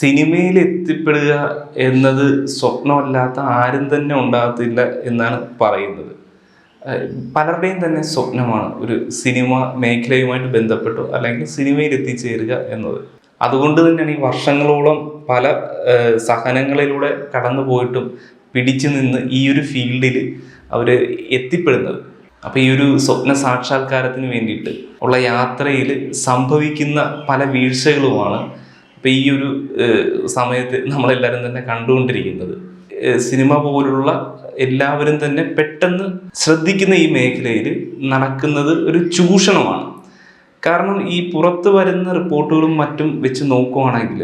സിനിമയിൽ എത്തിപ്പെടുക എന്നത് സ്വപ്നമല്ലാത്ത ആരും തന്നെ ഉണ്ടാകത്തില്ല എന്നാണ് പറയുന്നത്. പലരുടെയും തന്നെ സ്വപ്നമാണ് ഒരു സിനിമ മേഖലയുമായിട്ട് ബന്ധപ്പെട്ടു അല്ലെങ്കിൽ സിനിമയിൽ എത്തിച്ചേരുക എന്നത്. അതുകൊണ്ട് തന്നെയാണ് ഈ വർഷങ്ങളോളം പല സഹനങ്ങളിലൂടെ കടന്നു പോയിട്ടും പിടിച്ചു നിന്ന് ഈ ഒരു ഫീൽഡിൽ അവർ എത്തിപ്പെടുന്നത്. അപ്പോൾ ഈ ഒരു സ്വപ്ന സാക്ഷാത്കാരത്തിന് വേണ്ടിയിട്ട് ഉള്ള യാത്രയിൽ സംഭവിക്കുന്ന പല വീഴ്ചകളുമാണ് ഇപ്പം ഈ ഒരു സമയത്ത് നമ്മളെല്ലാവരും തന്നെ കണ്ടുകൊണ്ടിരിക്കുന്നത് സിനിമ പോലുള്ള എല്ലാവരും തന്നെ പെട്ടെന്ന് ശ്രദ്ധിക്കുന്ന ഈ മേഖലയിൽ നടക്കുന്നത് ഒരു ചൂഷണമാണ്. കാരണം ഈ പുറത്ത് വരുന്ന റിപ്പോർട്ടുകളും മറ്റും വെച്ച് നോക്കുവാണെങ്കിൽ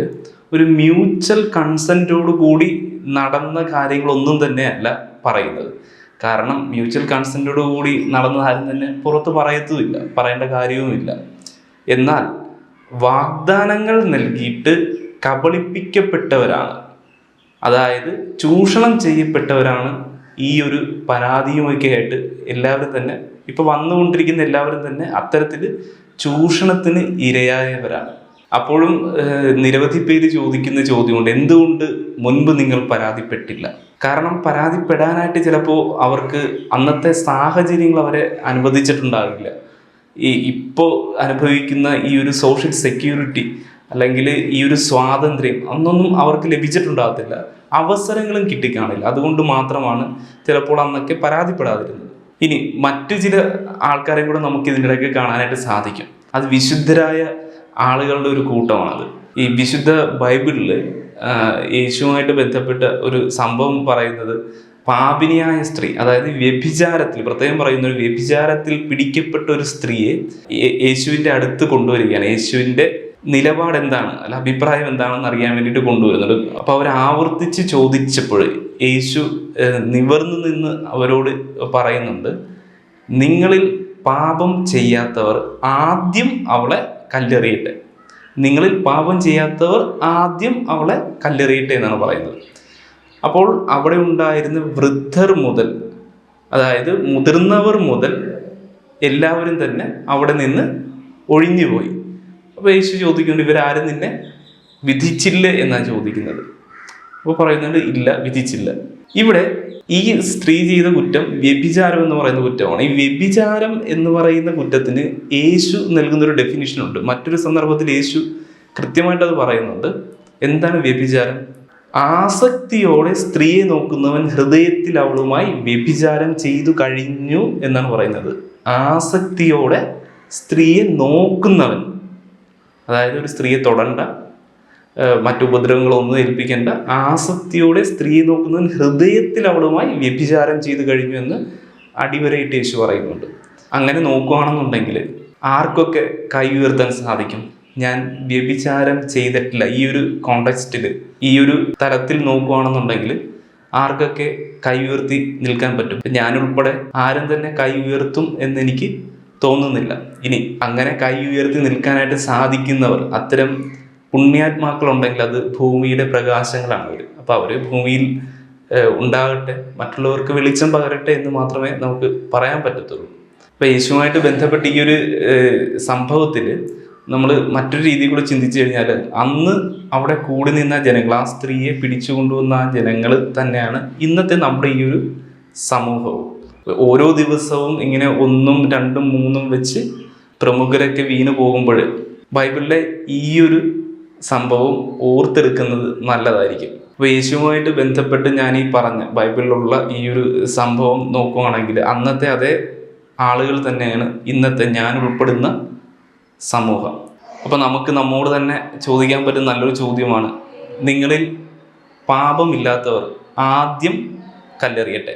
ഒരു മ്യൂച്വൽ കൺസെന്റോട് കൂടി നടന്ന കാര്യങ്ങളൊന്നും തന്നെയല്ല പറയുന്നത്. കാരണം മ്യൂച്വൽ കൺസെന്റോട് കൂടി നടന്ന ആരും തന്നെ പുറത്ത് പറയത്തുമില്ല പറയേണ്ട കാര്യവുമില്ല. എന്നാൽ വാഗ്ദാനങ്ങൾ നൽകിയിട്ട് കബളിപ്പിക്കപ്പെട്ടവരാണ്. അതായത് ചൂഷണം ചെയ്യപ്പെട്ടവരാണ് ഈ ഒരു പരാതിയുമൊക്കെ ആയിട്ട് എല്ലാവരും തന്നെ ഇപ്പൊ വന്നുകൊണ്ടിരിക്കുന്ന എല്ലാവരും തന്നെ അത്തരത്തിൽ ചൂഷണത്തിന് ഇരയായവരാണ്. അപ്പോഴും നിരവധി പേര് ചോദിക്കുന്ന ചോദ്യമുണ്ട് എന്തുകൊണ്ട് മുൻപ് നിങ്ങൾ പരാതിപ്പെട്ടില്ല? കാരണം പരാതിപ്പെടാനായിട്ട് ചിലപ്പോൾ അവർക്ക് അന്നത്തെ സാഹചര്യങ്ങൾ അവരെ അനുവദിച്ചിട്ടുണ്ടാകില്ല ഈ ഇപ്പോൾ അനുഭവിക്കുന്ന ഈ ഒരു സോഷ്യൽ സെക്യൂരിറ്റി അല്ലെങ്കിൽ ഈ ഒരു സ്വാതന്ത്ര്യം അന്നൊന്നും അവർക്ക് ലഭിച്ചിട്ടുണ്ടാകത്തില്ല. അവസരങ്ങളും കിട്ടിക്കാണില്ല. അതുകൊണ്ട് മാത്രമാണ് ചിലപ്പോൾ അന്നൊക്കെ പരാതിപ്പെടാതിരുന്നത്. ഇനി മറ്റു ചില ആൾക്കാരെ കൂടെ നമുക്ക് ഇതിന്റെ ഇടയ്ക്ക് കാണാനായിട്ട് സാധിക്കും. അത് വിശുദ്ധരായ ആളുകളുടെ ഒരു കൂട്ടമാണത്. ഈ വിശുദ്ധ ബൈബിളിൽ യേശുവുമായിട്ട് ബന്ധപ്പെട്ട ഒരു സംഭവം പറയുന്നത് പാപിനിയായ സ്ത്രീ അതായത് വ്യഭിചാരത്തിൽ പ്രത്യേകം പറയുന്ന ഒരു വ്യഭിചാരത്തിൽ പിടിക്കപ്പെട്ട ഒരു സ്ത്രീയെ യേശുവിന്റെ അടുത്ത് കൊണ്ടുവരികയാണ്. യേശുവിന്റെ നിലപാട് എന്താണ്? അല്ല അഭിപ്രായം എന്താണെന്ന് അറിയാൻ വേണ്ടിയിട്ട് കൊണ്ടുവരുന്നുണ്ട്. അപ്പോൾ അവർ ആവർത്തിച്ച് ചോദിച്ചപ്പോൾ യേശു നിവർന്നു നിന്ന് അവരോട് പറയുന്നുണ്ട് നിങ്ങളിൽ പാപം ചെയ്യാത്തവർ ആദ്യം അവളെ കല്ലെറിയട്ടെ. നിങ്ങളിൽ പാപം ചെയ്യാത്തവർ ആദ്യം അവളെ കല്ലെറിയട്ടെ എന്നാണ് പറയുന്നത്. അപ്പോൾ അവിടെ ഉണ്ടായിരുന്ന വൃദ്ധർ മുതൽ അതായത് മുതിർന്നവർ മുതൽ എല്ലാവരും തന്നെ അവിടെ നിന്ന് ഒഴിഞ്ഞുപോയി. അപ്പോൾ യേശു ചോദിക്കുന്നുണ്ട് ഇവരാരും നിന്നെ വിധിച്ചില്ല എന്നാണ് ചോദിക്കുന്നത്? അപ്പോൾ പറയുന്നുണ്ട് ഇല്ല വിധിച്ചില്ല. ഇവിടെ ഈ സ്ത്രീ ചെയ്ത കുറ്റം വ്യഭിചാരം എന്ന് പറയുന്ന കുറ്റമാണ്. ഈ വ്യഭിചാരം എന്ന് പറയുന്ന കുറ്റത്തിന് യേശു നൽകുന്നൊരു ഡെഫിനിഷൻ ഉണ്ട്. മറ്റൊരു സന്ദർഭത്തിൽ യേശു കൃത്യമായിട്ട് അത് പറയുന്നുണ്ട്. എന്താണ് വ്യഭിചാരം? ആസക്തിയോടെ സ്ത്രീയെ നോക്കുന്നവൻ ഹൃദയത്തിൽ അവളുമായി വ്യഭിചാരം ചെയ്തു കഴിഞ്ഞു എന്നാണ് പറയുന്നത്. ആസക്തിയോടെ സ്ത്രീയെ നോക്കുന്നവൻ. അതായത് ഒരു സ്ത്രീയെ തൊടണ്ട മറ്റുപദ്രവങ്ങളൊന്നും ഏൽപ്പിക്കേണ്ട. ആസക്തിയോടെ സ്ത്രീയെ നോക്കുന്നവൻ ഹൃദയത്തിൽ അവളുമായി വ്യഭിചാരം ചെയ്തു കഴിഞ്ഞു എന്ന് അടിവരയിട്ട് യേശു പറയുന്നുണ്ട്. അങ്ങനെ നോക്കുകയാണെന്നുണ്ടെങ്കിൽ ആർക്കൊക്കെ കൈ ഉയർത്താൻ സാധിക്കും? ഞാൻ വ്യഭിചാരം ചെയ്തിട്ടില്ല ഈ ഒരു കോണ്ടക്സ്റ്റിൽ ഈ ഒരു തലത്തിൽ നോക്കുകയാണെന്നുണ്ടെങ്കിൽ ആർക്കൊക്കെ കൈ ഉയർത്തി നിൽക്കാൻ പറ്റും. ഞാനുൾപ്പെടെ ആരും തന്നെ കൈ ഉയർത്തും എന്നെനിക്ക് തോന്നുന്നില്ല. ഇനി അങ്ങനെ കൈ ഉയർത്തി നിൽക്കാനായിട്ട് സാധിക്കുന്നവർ അത്തരം പുണ്യാത്മാക്കളുണ്ടെങ്കിൽ അത് ഭൂമിയുടെ പ്രകാശങ്ങളാണ് അവർ അപ്പോൾ അവർ ഭൂമിയിൽ ഉണ്ടാകട്ടെ മറ്റുള്ളവർക്ക് വെളിച്ചം പകരട്ടെ എന്ന് മാത്രമേ നമുക്ക് പറയാൻ പറ്റത്തുള്ളൂ. അപ്പോൾ യേശുവുമായിട്ട് ബന്ധപ്പെട്ട് ഈ ഒരു സംഭവത്തിൽ നമ്മൾ മറ്റൊരു രീതിയിൽ കൂടെ ചിന്തിച്ചു കഴിഞ്ഞാൽ അന്ന് അവിടെ കൂടി നിന്ന ജനങ്ങൾ ആ സ്ത്രീയെ പിടിച്ചു കൊണ്ടുവന്ന ആ ജനങ്ങൾ തന്നെയാണ് ഇന്നത്തെ നമ്മുടെ ഈ ഒരു സമൂഹവും. ഓരോ ദിവസവും ഇങ്ങനെ ഒന്നും രണ്ടും മൂന്നും വെച്ച് പ്രമുഖരൊക്കെ വീണു പോകുമ്പോൾ ബൈബിളിലെ ഈ ഒരു സംഭവം ഓർത്തെടുക്കുന്നത് നല്ലതായിരിക്കും. അപ്പോൾ യേശുവുമായിട്ട് ബന്ധപ്പെട്ട് ഞാൻ ഈ പറഞ്ഞ ബൈബിളിലുള്ള ഈ ഒരു സംഭവം നോക്കുകയാണെങ്കിൽ അന്നത്തെ അതേ ആളുകൾ തന്നെയാണ് ഇന്നത്തെ ഞാൻ ഉൾപ്പെടുന്ന സമൂഹം. അപ്പോൾ നമുക്ക് നമ്മോട് തന്നെ ചോദിക്കാൻ പറ്റുന്ന നല്ലൊരു ചോദ്യമാണ് നിങ്ങളിൽ പാപമില്ലാത്തവർ ആദ്യം കല്ലെറിയട്ടെ.